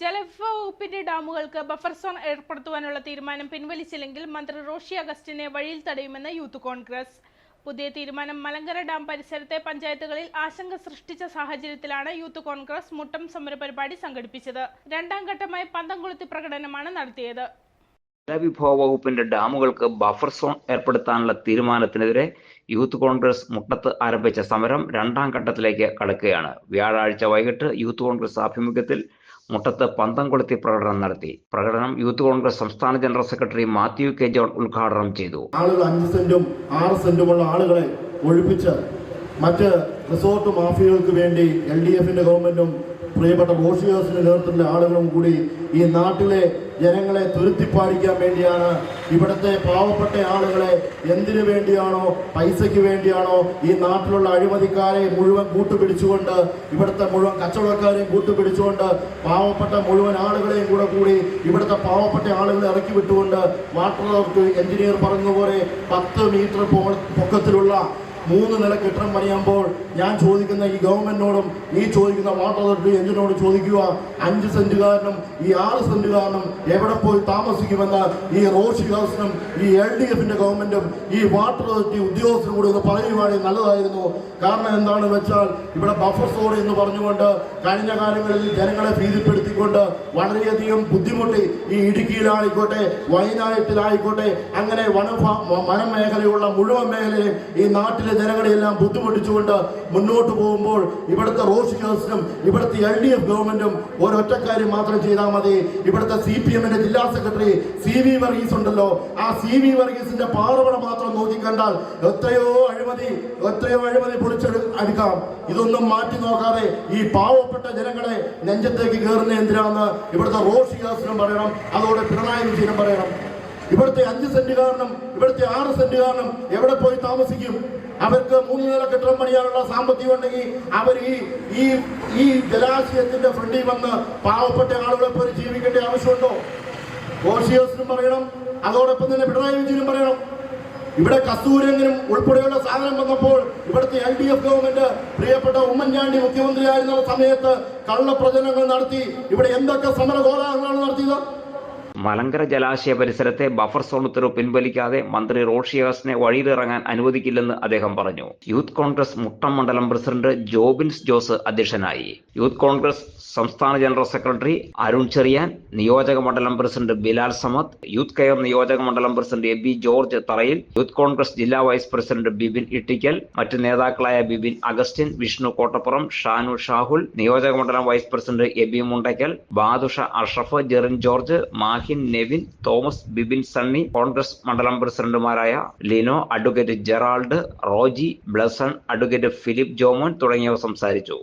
ജലവകുപ്പിന്റെ ഡാമുകൾക്ക് buffer zone ഏർപ്പെടുത്തുവാനുള്ള തീരുമാനം പിൻവലിച്ചില്ലെങ്കിൽ മന്ത്രി റോഷി അഗസ്റ്റിനെ വഴിയിൽ തടയുമെന്ന് യൂത്ത് കോൺഗ്രസ്. പുതിയ തീരുമാനം മലങ്കര ഡാം പരിസരത്തെ പഞ്ചായത്തുകളിൽ ആശങ്ക സൃഷ്ടിച്ച സാഹചര്യത്തിലാണ് യൂത്ത് കോൺഗ്രസ് മുട്ടം സമരപരിപാടി സംഘടിപ്പിച്ചത്. രണ്ടാം ഘട്ടമായി പന്തംകൊളുത്തി പ്രകടനമാണ് നടത്തിയത്. ജലവിഭവ വകുപ്പിന്റെ ഡാമുകൾക്ക് ബഫർ സോൺ ഏർപ്പെടുത്താനുള്ള തീരുമാനത്തിനെതിരെ യൂത്ത് കോൺഗ്രസ് മുട്ടത്ത് ആരംഭിച്ച സമരം രണ്ടാം ഘട്ടത്തിലേക്ക് കടക്കുകയാണ്. വ്യാഴാഴ്ച വൈകിട്ട് യൂത്ത് കോൺഗ്രസ് ആഭിമുഖ്യത്തിൽ മുട്ടത്ത് പന്തം കൊളുത്തി പ്രകടനം നടത്തി. പ്രകടനം യൂത്ത് കോൺഗ്രസ് സംസ്ഥാന general secretary Mathew K John ഉദ്ഘാടനം ചെയ്തു. ആളുകൾ അഞ്ച് സെന്റും ആറ് സെന്റുമുള്ള ആളുകളെ ഒഴിപ്പിച്ച് മറ്റ് റിസോർട്ട് മാഫിയകൾക്ക് വേണ്ടി എൽ ഡി എഫിന്റെ ഗവൺമെന്റും പ്രിയപ്പെട്ട ബോഷിയേഴ്സിന്റെ നേതൃത്വത്തിലെ ആളുകളും കൂടി ഈ നാട്ടിലെ ജനങ്ങളെ തുരുത്തിപ്പാടിക്കാൻ വേണ്ടിയാണ് ഇവിടുത്തെ പാവപ്പെട്ട ആളുകളെ എന്തിനു വേണ്ടിയാണോ പൈസയ്ക്ക് വേണ്ടിയാണോ ഈ നാട്ടിലുള്ള അഴിമതിക്കാരെ മുഴുവൻ കൂട്ടുപിടിച്ചുകൊണ്ട് ഇവിടുത്തെ മുഴുവൻ കച്ചവടക്കാരെയും കൂട്ടുപിടിച്ചുകൊണ്ട് പാവപ്പെട്ട മുഴുവൻ ആളുകളെയും കൂടെ കൂടി ഇവിടുത്തെ പാവപ്പെട്ട ആളുകളെ ഇറക്കി വിട്ടുകൊണ്ട് വാട്ടർ അതോറിറ്റി എഞ്ചിനീയർ പറഞ്ഞതുപോലെ പത്ത് മീറ്റർ പൊക്കത്തിലുള്ള മൂന്ന് നില കെട്ടിടം പണിയുമ്പോൾ ഞാൻ ചോദിക്കുന്ന ഈ ഗവൺമെന്റിനോടും ഈ ചോദിക്കുന്ന വാട്ടർ അതോറിറ്റി എഞ്ചിനോട് ചോദിക്കുക. അഞ്ച് സെന്റുകാരനും ഈ ആറ് സെന്റുകാരനും എവിടെ പോയി താമസിക്കുമെന്ന് ഈ റോഷി ഹൗസിനും ഈ എൽ ഡി എഫിന്റെ ഗവൺമെന്റും ഈ വാട്ടർ അതോറിറ്റി ഉദ്യോഗസ്ഥരും കൂടി ഒന്ന് പറയുവാണെങ്കിൽ നല്ലതായിരുന്നു. കാരണം എന്താണ് വെച്ചാൽ ഇവിടെ ബഫർ സോൺ എന്ന് പറഞ്ഞുകൊണ്ട് കഴിഞ്ഞ കാലങ്ങളിൽ ജനങ്ങളെ ഭീതിപ്പെടുത്തിക്കൊണ്ട് വളരെയധികം ബുദ്ധിമുട്ടി ഈ ഇടുക്കിയിലായിക്കോട്ടെ വയനാട്ടിലായിക്കോട്ടെ അങ്ങനെ വന വനമേഖലയുള്ള മുഴുവൻ മേഖലയും ഈ നാട്ടിലെ ജനങ്ങളെയെല്ലാം ബുദ്ധിമുട്ടിച്ചുകൊണ്ട് മുന്നോട്ട് പോകുമ്പോൾ ഇവിടുത്തെ റോഷിക്കേഴ്സിനും ഇവിടുത്തെ എൽ ഡി എഫ് ഗവൺമെന്റും ഒരൊറ്റക്കാര്യം മാത്രം ചെയ്താൽ മതി. ഇവിടുത്തെ സി പി എമ്മിന്റെ ജില്ലാ സെക്രട്ടറി സി വി വർഗീസ് ഉണ്ടല്ലോ. ആ സി വി വർഗീസിന്റെ പാറവട മാത്രം നോക്കിക്കണ്ടാൽ എത്രയോ അഴിമതി എത്രയോ അഴിമതി പൊളിച്ചെടു അടുക്കാം ഇതൊന്നും മാറ്റി നോക്കാതെ ഈ പാവപ്പെട്ട ജനങ്ങളെ നെഞ്ചത്തേക്ക് കയറുന്ന എന്തിനാന്ന് ഇവിടുത്തെ റോഷിക്കേഴ്സിനും പറയണം. അതോടെ പിണറായി വിജയനും പറയണം. ഇവിടുത്തെ അഞ്ച് സെന്റ് കാരണം ഇവിടുത്തെ ആറ് സെന്റ് കാരണം എവിടെ പോയി താമസിക്കും? അവർക്ക് മൂന്ന് നില കെട്ടിടം പണിയാനുള്ള സാമ്പത്തികം ഉണ്ടെങ്കിൽ അവർ ഈ ഈ ഈ ജലാശയത്തിന്റെ ഫ്രണ്ടിൽ വന്ന് പാവപ്പെട്ട ആളുകളെ പോലെ ജീവിക്കേണ്ട ആവശ്യമുണ്ടോ? കോഷിയോസിനും പറയണം അതോടൊപ്പം തന്നെ പിണറായി വിജയനും പറയണം. ഇവിടെ കസ്തൂരെങ്കിലും ഉൾപ്പെടെയുള്ള സാധനം വന്നപ്പോൾ ഇവിടുത്തെ എൽ ഡി എഫ് ഗവൺമെന്റ് പ്രിയപ്പെട്ട ഉമ്മൻചാണ്ടി മുഖ്യമന്ത്രിയായിരുന്ന സമയത്ത് കള്ളപ്രചരണങ്ങൾ നടത്തി. ഇവിടെ എന്തൊക്കെ സമര കോലാഹലങ്ങളാണ് നടത്തിയത്? മലങ്കര ജലാശയ പരിസരത്തെ ബഫർ സോൺ ഉത്തരവ് പിൻവലിക്കാതെ മന്ത്രി റോഷിയാസിനെ വഴിയിലിറങ്ങാൻ അനുവദിക്കില്ലെന്ന് അദ്ദേഹം പറഞ്ഞു. യൂത്ത് കോൺഗ്രസ് മുട്ടം മണ്ഡലം പ്രസിഡന്റ് ജോബിൻസ് ജോസ് അധ്യക്ഷനായി. യൂത്ത് കോൺഗ്രസ് സംസ്ഥാന ജനറൽ സെക്രട്ടറി അരുൺ ചെറിയാൻ നിയോജക മണ്ഡലം president Bilal Samad youth care നിയോജക മണ്ഡലം president A B George Tharayil youth Congress ജില്ലാ വൈസ് പ്രസിഡന്റ് ബിബിൻ ഇട്ടിക്കൽ മറ്റ് നേതാക്കളായ ബിബിൻ അഗസ്റ്റിൻ വിഷ്ണു കോട്ടപ്പുറം ഷാനു ഷാഹുൽ നിയോജക മണ്ഡലം vice president A B Mundakkal Badusha Ashraf Jerin George Mahin Nevin Thomas Bibin Sunny Congress മണ്ഡലം പ്രസിഡന്റുമാരായ Lino advocate Gerald Roji Blesson advocate Philip Jomon തുടങ്ങിയവർ സംസാരിച്ചു.